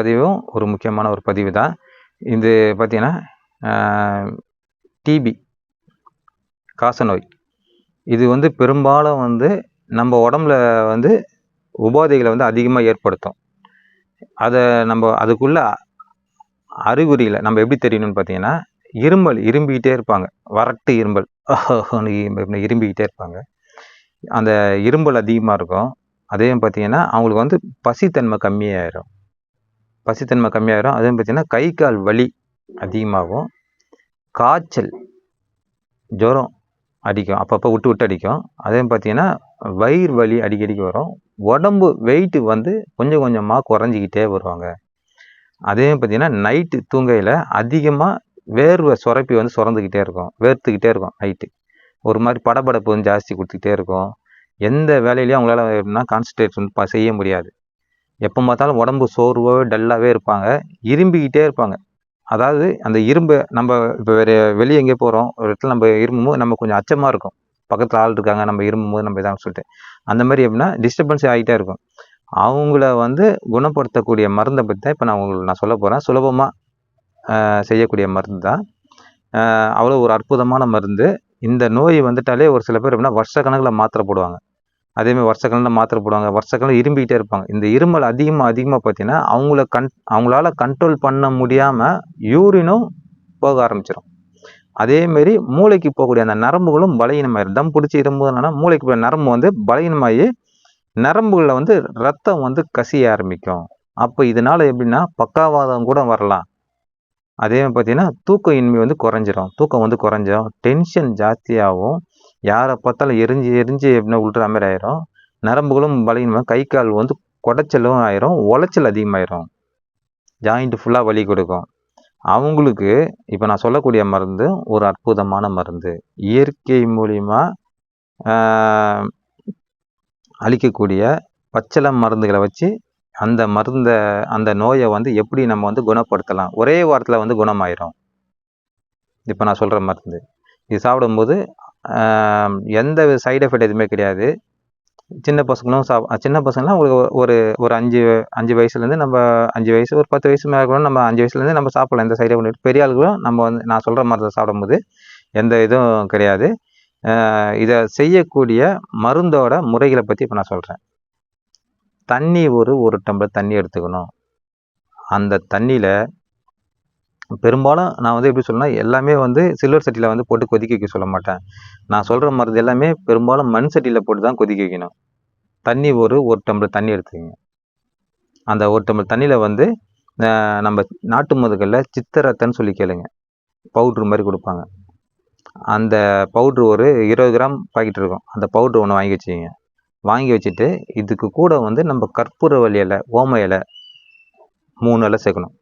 பதிவும் ஒரு முக்கியமான ஒரு பதிவு தான். இது பார்த்தீங்கன்னா டிபி காசநோய் இது வந்து பெரும்பாலும் வந்து நம்ம உடம்புல வந்து உபாதைகளை வந்து அதிகமாக ஏற்படுத்தும். அதை நம்ம அதுக்குள்ள அறிகுறியில் நம்ம எப்படி தெரியணும்னு பார்த்தீங்கன்னா இருமல் இரும்பிக்கிட்டே இருப்பாங்க. வறட்டு இரும்பல். இரும்பிக்கிட்டே இருப்பாங்க. அந்த இரும்பல் அதிகமாக இருக்கும். அதே பார்த்தீங்கன்னா அவங்களுக்கு வந்து பசித்தன்மை கம்மியாயிரும். பசித்தன்மை கம்மியாகிடும் அதே பார்த்தீங்கன்னா கை கால் வலி அதிகமாகும். காய்ச்சல் ஜுரம் அடிக்கும். அப்பப்போ விட்டு விட்டு அடிக்கும். அதே பார்த்தீங்கன்னா வயிறு வலி அடிக்கடிக்கு வரும். உடம்பு வெயிட்டு வந்து கொஞ்சம் கொஞ்சமாக குறைஞ்சிக்கிட்டே வருவாங்க. அதே பார்த்தீங்கன்னா நைட்டு தூங்கையில் அதிகமாக வேர்வை சுரப்பி வந்து சுரந்துக்கிட்டே இருக்கும். வேர்த்துக்கிட்டே இருக்கும் நைட்டு ஒரு மாதிரி படபடப்பு வந்து ஜாஸ்தி கொடுத்துக்கிட்டே இருக்கும். எந்த வேலையிலையும் அவங்களால எப்படின்னா கான்சன்ட்ரேட் வந்து செய்ய முடியாது. எப்போ பார்த்தாலும் உடம்பு சோர்வாகவே டல்லாகவே இருப்பாங்க. இரும்பிக்கிட்டே இருப்பாங்க. அதாவது அந்த இரும்பு நம்ம இப்போ வேறு வெளியே எங்கேயோ போகிறோம் ஒரு இடத்துல நம்ம இரும்பும்போது நம்ம கொஞ்சம் அச்சமாக இருக்கும். பக்கத்தில் ஆள் இருக்காங்க நம்ம இரும்பும்போது நம்ம இதாக சொல்லிட்டு. அந்த மாதிரி எப்படின்னா டிஸ்டர்பன்ஸ் ஆகிட்டே இருக்கும். அவங்கள வந்து குணப்படுத்தக்கூடிய மருந்தை பற்றி தான் இப்போ நான் உங்களுக்கு நான் சொல்ல போகிறேன் சுலபமாக செய்யக்கூடிய மருந்து தான். அவ்வளோ ஒரு அற்புதமான மருந்து. இந்த நோய் வந்துட்டாலே ஒரு சில பேர் எப்படின்னா வருஷ கணக்கில் மாத்திரை போடுவாங்க. அதேமாதிரி வருஷக்கணக்கில் மாத்திரை போடுவாங்க. வருஷக்கணக்கில் இரும்பிக்கிட்டே இருப்பாங்க. இந்த இருமல் அதிகமாக அதிகமாக பார்த்தீங்கன்னா அவங்கள கண் அவங்களால கண்ட்ரோல் பண்ண முடியாமல் யூரினும் போக ஆரம்பிச்சிடும் அதேமாரி மூளைக்கு போகக்கூடிய அந்த நரம்புகளும் பலகீனமாயிரும். தம் பிடிச்சி இரும்புனா மூளைக்கு போய் நரம்பு வந்து பலகீனமாகி நரம்புகளில் வந்து ரத்தம் வந்து கசிய ஆரம்பிக்கும். அப்போ இதனால் எப்படின்னா பக்காவாதம் கூட வரலாம். அதே மாதிரி பார்த்தீங்கன்னா தூக்க இன்மை வந்து குறைஞ்சிரும். தூக்கம் வந்து குறைஞ்சிரும். டென்ஷன் ஜாஸ்தியாகும் யாரை பார்த்தாலும் எரிஞ்சு எரிஞ்சு எப்படின்னா விழுற மாதிரி ஆயிரும். நரம்புகளும் பலகீனமாக கை கால் வந்து குடைச்சலும் ஆயிரும். உளைச்சல் அதிகமாயிரும். ஜாயிண்ட் ஃபுல்லாக வலி கொடுக்கும். அவங்களுக்கு இப்போ நான் சொல்லக்கூடிய மருந்து ஒரு அற்புதமான மருந்து. இயற்கை மூலிமா அளிக்கக்கூடிய பச்சளை மருந்துகளை வச்சு அந்த மருந்தை அந்த நோயை வந்து எப்படி நம்ம வந்து குணப்படுத்தலாம்? ஒரே வாரத்தில் வந்து குணமாயிரும். இப்போ நான் சொல்கிற மருந்து. இது சாப்பிடும்போது எந்த சைடு எஃபெக்ட் எதுவுமே கிடையாது. சின்ன பசங்களும் சாப் சின்ன பசங்களாம் உங்களுக்கு ஒரு ஒரு அஞ்சு அஞ்சு வயசுலேருந்து நம்ம அஞ்சு வயசு ஒரு பத்து வயசு மேலே கூட நம்ம அஞ்சு வயசுலேருந்து நம்ம சாப்பிடலாம். எந்த சைடு எஃபெக்ட் பெரிய ஆளுகளும் நம்ம வந்து நான் சொல்கிற மருந்தை சாப்பிடும்போது எந்த இதுவும் கிடையாது. இதை செய்யக்கூடிய மருந்தோட முறைகளை பற்றி இப்போ நான் சொல்கிறேன் தண்ணி ஒரு ஒரு டம்ளர் தண்ணி எடுத்துக்கணும். அந்த தண்ணியில் பெரும்பாலும் நான் வந்து எப்படி சொல்லணும்னா எல்லாமே வந்து சில்வர் சட்டியில் வந்து போட்டு கொதிக்க வைக்க சொல்ல மாட்டேன். நான் சொல்கிற மருந்து எல்லாமே பெரும்பாலும் மண் சட்டியில் போட்டு தான் கொதிக்க வைக்கணும். தண்ணி ஒரு ஒரு டம்ளர் தண்ணி எடுத்துக்கோங்க. அந்த ஒரு டம்ளர் தண்ணியில் வந்து நம்ம நாட்டு மதுகளில் சித்தரத்தன்னு சொல்லி கேளுங்க. பவுட்ரு மாதிரி கொடுப்பாங்க. அந்த பவுட்ரு ஒரு இருபது கிராம் பாக்கெட் இருக்கும். அந்த பவுட்ரு ஒன்று வாங்கி வச்சுக்கிங்க. வாங்கி வச்சுட்டு இதுக்கு கூட வந்து நம்ம கற்பூர இலை ஓம இலை மூணு இலை சேர்க்கணும்.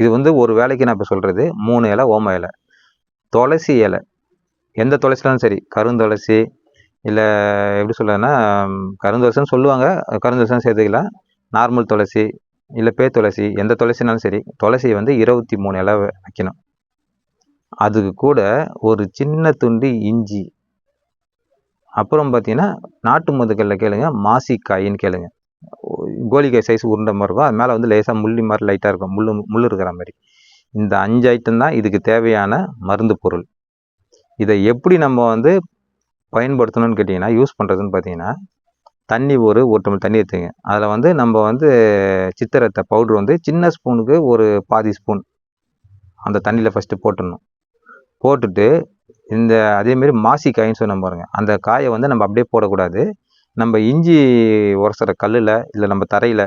இது வந்து ஒரு வேலைக்கு நான் இப்போ சொல்கிறது மூணு இலை ஓம இலை. துளசி இலை. எந்த துளசிலாலும் சரி கருந்துளசி இல்லை எப்படி சொல்கிறதுன்னா கருந்துளசின்னு சொல்லுவாங்க. கருந்துளசின்னு சேர்த்துக்கலாம். நார்மல் துளசி இல்லை பே துளசி எந்த துளசினாலும் சரி துளசியை வந்து இருபத்தி மூணு இலை வைக்கணும். அதுக்கு கூட ஒரு சின்ன துண்டு இஞ்சி. அப்புறம் பார்த்தீங்கன்னா நாட்டு மதுக்களில் கேளுங்க மாசிக்காயின்னு கேளுங்க. கோழிக்காய் சைஸ் உருண்டை மாதிரி இருக்கும் அது மேலே வந்து லேசாக முள்ளி மாதிரி லைட்டாக இருக்கும். முள் முள் இருக்கிற மாதிரி. இந்த அஞ்சு ஐட்டம் தான் இதுக்கு தேவையான மருந்து பொருள். இதை எப்படி நம்ம வந்து பயன்படுத்தணும்னு கேட்டிங்கன்னா யூஸ் பண்ணுறதுன்னு பார்த்தீங்கன்னா தண்ணி ஒரு ஒரு டம்ளர் தண்ணி எடுத்துங்க. அதில் வந்து நம்ம வந்து சித்திரத்தை பவுட்ரு வந்து சின்ன ஸ்பூனுக்கு ஒரு பாதி ஸ்பூன் அந்த தண்ணியில் ஃபஸ்ட்டு போட்டுடணும். போட்டுட்டு இந்த அதேமாரி மாசி காயின்னு சொன்ன பாருங்கள் அந்த காயை வந்து நம்ம அப்படியே போடக்கூடாது. நம்ம இஞ்சி உரசுற கல்லில் இல்லை நம்ம தரையில்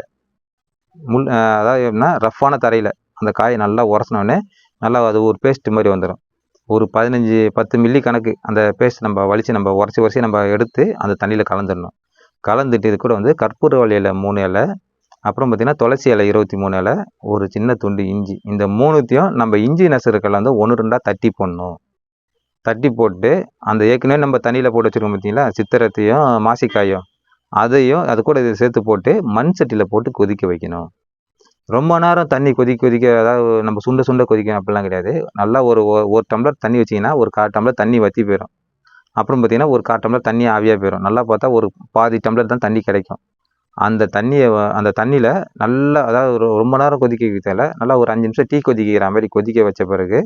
முள் அதாவது எப்படின்னா ரஃப்பான தரையில் அந்த காயை நல்லா உரசினோடனே நல்லா அது ஒரு பேஸ்ட் மாதிரி வந்துடும் ஒரு பதினஞ்சு பத்து மில்லி கணக்கு அந்த பேஸ்ட் நம்ம வலித்து நம்ம உரச்சி உரச்சி நம்ம எடுத்து அந்த தண்ணியில் கலந்துடணும் கலந்துட்டு இது கூட வந்து கற்பூர வழியில் மூணு இலை அப்புறம் பார்த்திங்கன்னா துளசி இலை இருபத்தி மூணு இலை ஒரு சின்ன துண்டு இஞ்சி. இந்த மூணுத்தையும் நம்ம இஞ்சி நசுறுக்களை வந்து ஒன்று ரெண்டாக தட்டி போடணும். தட்டி போட்டு அந்த ஏற்கனவே நம்ம தண்ணியில் போட்டு வச்சுருக்கோம் பார்த்தீங்களா சித்திரத்தையும் மாசிக்காயும் அதையும் அது கூட இதை சேர்த்து போட்டு மண் சட்டியில் போட்டு கொதிக்க வைக்கணும். ரொம்ப நேரம் தண்ணி கொதிக்க கொதிக்க அதாவது நம்ம சுண்ட சுண்ட கொதிக்கணும் அப்படிலாம் கிடையாது. நல்லா ஒரு ஒரு டம்ளர் தண்ணி வச்சிங்கன்னா ஒரு கால் டம்ளர் தண்ணி வற்றி போயிடும் அப்புறம் பார்த்திங்கன்னா ஒரு கால் டம்ளர் தண்ணி ஆவியாக போயிடும் நல்லா பார்த்தா ஒரு பாதி டம்ளர் தான் தண்ணி கிடைக்கும். அந்த தண்ணியை அந்த தண்ணியில் நல்லா அதாவது ரொம்ப நேரம் கொதிக்க வைக்கல நல்லா ஒரு அஞ்சு நிமிஷம் டீ கொதிக்கிற மாதிரி கொதிக்க வச்ச பிறகு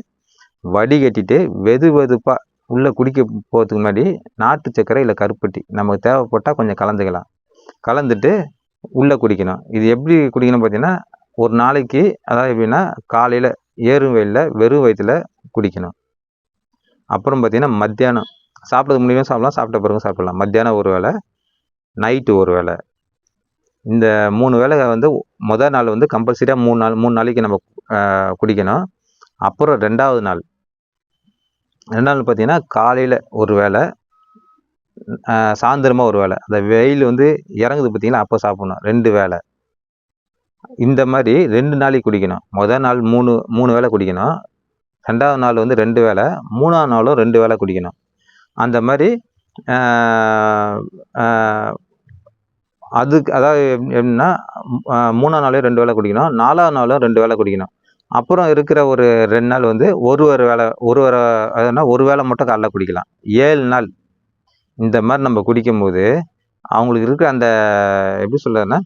வடிகட்டிட்டு வெது வெதுப்பாக உள்ளே குடிக்க போகிறதுக்கு முன்னாடி நாட்டு சர்க்கரை இல்லை கருப்பட்டி நமக்கு தேவைப்பட்டால் கொஞ்சம் கலந்துக்கலாம். கலந்துட்டு உள்ளே குடிக்கணும். இது எப்படி குடிக்கணும் பார்த்தீங்கன்னா ஒரு நாளைக்கு அதாவது எப்படின்னா காலையில் ஏறும் வெயிலில் வெறும் வயிற்றுல குடிக்கணும். அப்புறம் பார்த்தீங்கன்னா மத்தியானம் சாப்பிட்றது முடியுமே சாப்பிடலாம் சாப்பிட்ட பிறகு சாப்பிடலாம். மத்தியானம் ஒரு வேளை நைட்டு ஒரு வேளை. இந்த மூணு வேளை வந்து முதல் நாள் வந்து கம்பல்சரியாக மூணு நாள் மூணு நாளைக்கு நம்ம குடிக்கணும். அப்புறம் ரெண்டாவது நாள். ரெண்டாவது நாள் பார்த்தீங்கன்னா காலையில் ஒரு வேளை சாயந்தரமாக ஒரு வேளை. அந்த வெயில் வந்து இறங்குது பார்த்தீங்கன்னா அப்போ சாப்பிடணும். ரெண்டு வேலை இந்த மாதிரி ரெண்டு நாளைக்கு குடிக்கணும். முதல் நாள் மூணு மூணு வேளை குடிக்கணும். ரெண்டாவது நாள் வந்து ரெண்டு வேளை. மூணாவது நாளும் ரெண்டு வேளை குடிக்கணும். அந்த மாதிரி அதுக்கு அதாவது எப்படின்னா மூணாவது நாளே ரெண்டு வேளை குடிக்கணும். நாலாவது நாளும் ரெண்டு வேளை குடிக்கணும். அப்புறம் இருக்கிற ஒரு ரெண்டு நாள் வந்து ஒரு ஒரு வேளை ஒரு ஒரு அதுனா ஒரு வேளை மட்டும் காலைல குடிக்கலாம். ஏழு நாள் இந்த மாதிரி நம்ம குடிக்கும்போது அவங்களுக்கு இருக்கிற அந்த எப்படி சொல்றதுன்னா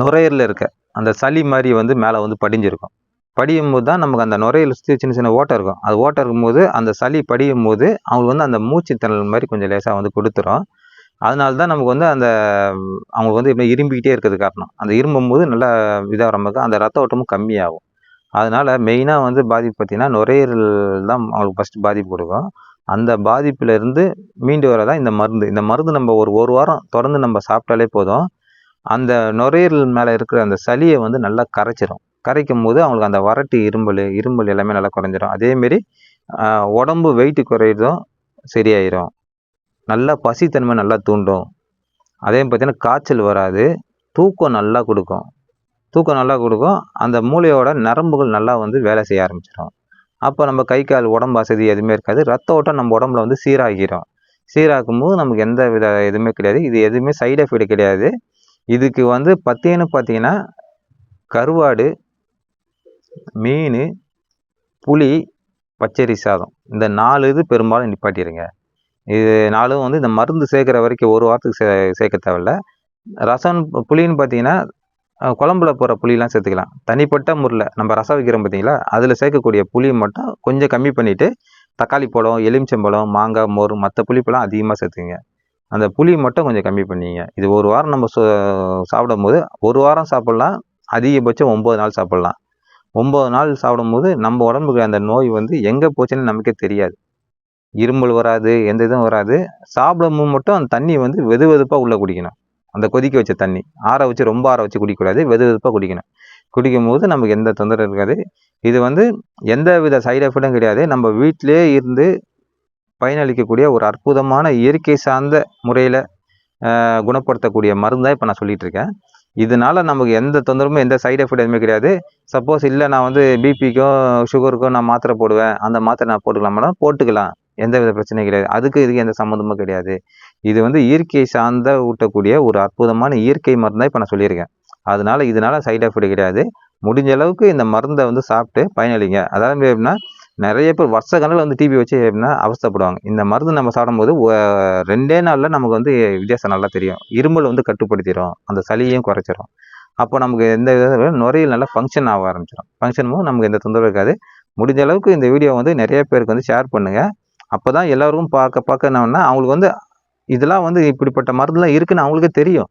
நுரையீரலில் இருக்க அந்த சளி மாதிரி வந்து மேலே வந்து படிஞ்சிருக்கும். படியும் போது தான் நமக்கு அந்த நுரையில் சுற்றி சின்ன சின்ன ஓட்டை இருக்கும். அது ஓட்டை இருக்கும்போது அந்த சளி படியும் போது அவங்களுக்கு வந்து அந்த மூச்சு திணல் மாதிரி கொஞ்சம் லேசாக வந்து கொடுத்துரும். அதனால தான் நமக்கு வந்து அந்த அவங்களுக்கு வந்து எப்படி இரும்பிக்கிட்டே இருக்கிறது காரணம். அந்த இரும்பும் போது நல்லா இதாக அந்த ரத்த ஓட்டமும் கம்மியாகும். அதனால மெயினாக வந்து பாதிப்பு பார்த்தீங்கன்னா நுரையீரல் தான் அவங்களுக்கு ஃபஸ்ட்டு பாதிப்பு கொடுக்கும். அந்த பாதிப்புல இருந்து வர வரதான் இந்த மருந்து. இந்த மருந்து நம்ம ஒரு ஒரு வாரம் தொடர்ந்து நம்ம சாப்பிட்டாலே போதும். அந்த நுரையீரல் மேலே இருக்கிற அந்த சளியை வந்து நல்லா கரைச்சிரும். கரைக்கும் போது அவங்களுக்கு அந்த வறட்டு இரும்பல் இரும்பல் எல்லாமே நல்லா குறைஞ்சிரும். அதேமாரி உடம்பு வெயிட்டு குறையிறதும் சரியாயிரும். நல்லா பசித்தன்மை நல்லா தூண்டும். அதே பார்த்தீங்கன்னா காய்ச்சல் வராது. தூக்கம் நல்லா கொடுக்கும். தூக்கம் நல்லா கொடுக்கும். அந்த மூளையோட நரம்புகள் நல்லா வந்து வேலை செய்ய ஆரம்பிச்சிடும் அப்போ நம்ம கை கால் உடம்பு வசதி எதுவுமே இருக்காது. ரத்த ஓட்டம் நம்ம உடம்புல வந்து சீராகிரும். சீராக்கும் போது நமக்கு எந்த வித எதுவுமே கிடையாது. இது எதுவுமே சைடு எஃபெக்ட் கிடையாது. இதுக்கு வந்து பத்தியன்னு பார்த்தீங்கன்னா கருவாடு மீன் புளி பச்சரி சாதம். இந்த நாலு இது பெரும்பாலும் நிப்பாட்டிடுங்க. இது நாலும் வந்து இந்த மருந்து சேர்க்குற வரைக்கும் ஒரு வாரத்துக்கு சே சேர்க்க தேவையில்ல. ரசம் புளின்னு பார்த்தீங்கன்னா குழம்புல போகிற புளியெலாம் சேர்த்துக்கலாம். தனிப்பட்ட முறையில் நம்ம ரசம் வைக்கிறோம் பார்த்தீங்களா அதில் சேர்க்கக்கூடிய புளியை மட்டும் கொஞ்சம் கம்மி பண்ணிவிட்டு தக்காளி பழம் எலுமிச்சம்பழம் மாங்காய் மோர் மற்ற புளிப்பெல்லாம் அதிகமாக சேர்த்துங்க அந்த புளி மட்டும் கொஞ்சம் கம்மி பண்ணிங்க. இது ஒரு வாரம் நம்ம சு- சாப்பிடும்போது ஒரு வாரம் சாப்பிட்லாம் அதிகபட்சம் ஒம்பது நாள் சாப்பிட்லாம். ஒம்பது நாள் சாப்பிடும்போது நம்ம உடம்புக்கு அந்த நோய் வந்து எங்கே போச்சுன்னு நமக்கே தெரியாது. இருமல் வராது எந்த இதுவும் வராது. சாப்பிடும்போது மட்டும் அந்த தண்ணி வந்து வெது வெதுப்பாக உள்ளே குடிக்கணும். அந்த கொதிக்க வச்ச தண்ணி. ஆற வச்சு ரொம்ப ஆற வச்சு குடிக்கக்கூடாது. வெது வெதுப்பாக குடிக்கணும். குடிக்கும் போது நமக்கு எந்த தொந்தரவும் இருக்காது. இது வந்து எந்த வித சைடு எஃபெக்டும் கிடையாது. நம்ம வீட்டிலே இருந்து பயனளிக்கக்கூடிய ஒரு அற்புதமான இயற்கை சார்ந்த முறையில் குணப்படுத்தக்கூடிய மருந்து தான் இப்போ நான் சொல்லிட்டு இருக்கேன். இதனால நமக்கு எந்த தொந்தரவும் எந்த சைடு எஃபெக்ட் எதுவுமே கிடையாது. சப்போஸ் இல்லை நான் வந்து பிபிக்கும் சுகருக்கும் நான் மாத்திரை போடுவேன். அந்த மாத்திரை நான் போட்டுக்கலாமா. போட்டுக்கலாம். எந்த வித பிரச்சனையும் கிடையாது. அதுக்கு இதுக்கு எந்த சம்மந்தமும் கிடையாது. இது வந்து இயற்கை சார்ந்த ஊட்டக்கூடிய ஒரு அற்புதமான இயற்கை மருந்தாக இப்போ நான் சொல்லியிருக்கேன். அதனால இதனால சைட் எஃபெக்ட் கிடையாது. முடிஞ்ச அளவுக்கு இந்த மருந்தை வந்து சாப்பிட்டு பயனளிங்க. அதாவது எப்படின்னா நிறைய பேர் வருஷ கணக்கில் வந்து டிபி வச்சு எப்படின்னா அவஸ்தைப்படுவாங்க. இந்த மருந்து நம்ம சாப்பிடும்போது ரெண்டே நாளில் நமக்கு வந்து வித்தியாசம் நல்லா தெரியும். இருமல் வந்து கட்டுப்படுத்திடும் அந்த சளியையும் குறைச்சிரும். அப்போ நமக்கு எந்த வித நுரையில் நல்லா ஃபங்க்ஷன் ஆக ஆரம்பிச்சிடும் ஃபங்க்ஷன் மூலம் நமக்கு எந்த தொந்தரவு இருக்காது. முடிஞ்ச அளவுக்கு இந்த வீடியோ வந்து நிறைய பேருக்கு வந்து ஷேர் பண்ணுங்கள் அப்போ தான் எல்லோருக்கும் பார்க்க பார்க்க என்னன்னா அவங்களுக்கு வந்து இதெல்லாம் வந்து இப்படிப்பட்ட மருந்துலாம் இருக்குன்னு அவங்களுக்கே தெரியும்.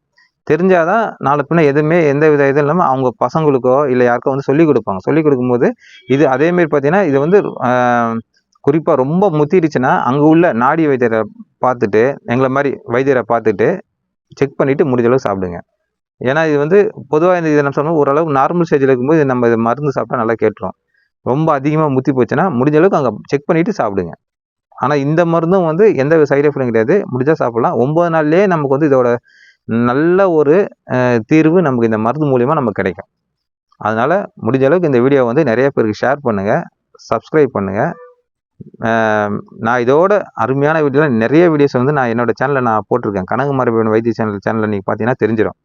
தெரிஞ்சாதான் நாளை பின்ன எதுவுமே எந்த வித இதுவும் இல்லாமல் அவங்க பசங்களுக்கோ இல்லை யாருக்கோ வந்து சொல்லிக் கொடுப்பாங்க. சொல்லிக் கொடுக்கும்போது இது அதேமாரி பார்த்தீங்கன்னா இது வந்து குறிப்பாக ரொம்ப முத்திருச்சுன்னா அங்கே உள்ள நாடி வைத்தியரை பார்த்துட்டு எங்களை மாதிரி வைத்தியரை பார்த்துட்டு செக் பண்ணிவிட்டு முடிஞ்ச அளவுக்கு சாப்பிடுங்க. ஏன்னா இது வந்து பொதுவாக இந்த இதை நம்ம சொன்னோம் ஓரளவுக்கு நார்மல் ஸ்டேஜில் இருக்கும்போது நம்ம இது மருந்து சாப்பிட்டா நல்லா கேட்டுரும். ரொம்ப அதிகமாக முத்தி போச்சுன்னா முடிஞ்ச அளவுக்கு அங்கே செக் பண்ணிவிட்டு சாப்பிடுங்க. ஆனால் இந்த மருந்தும் வந்து எந்த சைடு எஃபெக்டும் கிடையாது. முடிஞ்சால் சாப்பிட்லாம். ஒம்பது நாள்லேயே நமக்கு வந்து இதோட நல்ல ஒரு தீர்வு நமக்கு இந்த மருந்து மூலிமா நமக்கு கிடைக்கும். அதனால் முடிஞ்ச அளவுக்கு இந்த வீடியோ வந்து நிறைய பேருக்கு ஷேர் பண்ணுங்கள் சப்ஸ்கிரைப் பண்ணுங்கள் நான் இதோட அருமையான வீடியோவில் நிறைய வீடியோஸ் வந்து நான் என்னோட சேனலில் நான் போட்டிருக்கேன். கனகமரபன் வைத்திய சேனல் சேனலில் நீங்கள் பார்த்தீங்கன்னா தெரிஞ்சிடும்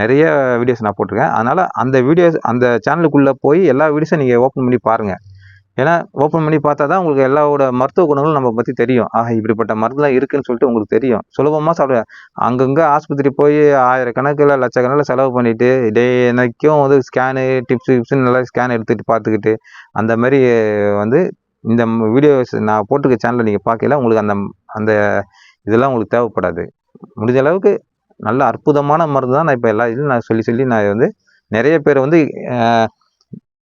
நிறைய வீடியோஸ் நான் போட்டிருக்கேன். அதனால் அந்த வீடியோஸ் அந்த சேனலுக்குள்ளே போய் எல்லா வீடியோஸும் நீங்கள் ஓப்பன் பண்ணி பாருங்கள் ஏன்னா ஓப்பன் பண்ணி பார்த்தா தான் உங்களுக்கு எல்லாவோட மருத்துவ குணங்களும் நம்ம பற்றி தெரியும். ஆஹா இப்படிப்பட்ட மருந்துலாம் இருக்குன்னு சொல்லிட்டு உங்களுக்கு தெரியும். சுலபமாக சாப்பிட அங்கங்கே ஆஸ்பத்திரி போய் ஆயிரக்கணக்கில் லட்சக்கணக்கில் செலவு பண்ணிவிட்டு டே எனக்கும் வந்து ஸ்கேனு டிப்ஸ் டிப்ஸ்னு நல்லா ஸ்கேன் எடுத்துகிட்டு பார்த்துக்கிட்டு அந்த மாதிரி வந்து இந்த வீடியோஸ் நான் போட்டிருக்க சேனலில் நீங்கள் பார்க்கல உங்களுக்கு அந்த அந்த இதெல்லாம் உங்களுக்கு தேவைப்படாது. முடிஞ்ச அளவுக்கு நல்ல அற்புதமான மருந்து தான் நான் இப்போ எல்லா இதுலையும் நான் சொல்லி சொல்லி நான் வந்து நிறைய பேர் வந்து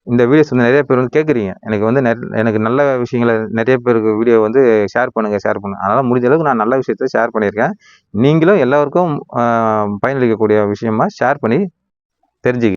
இந்த வீடியோஸ் வந்து நிறைய பேர் வந்து கேட்குறீங்க எனக்கு வந்து எனக்கு நல்ல விஷயங்களை நிறைய பேருக்கு வீடியோ வந்து ஷேர் பண்ணுங்கள் ஷேர் பண்ணுங்க. அதனால் முடிஞ்ச அளவுக்கு நான் நல்ல விஷயத்த ஷேர் பண்ணியிருக்கேன். நீங்களும் எல்லாருக்கும் பயனளிக்கக்கூடிய விஷயமா ஷேர் பண்ணி தெரிஞ்சுக்க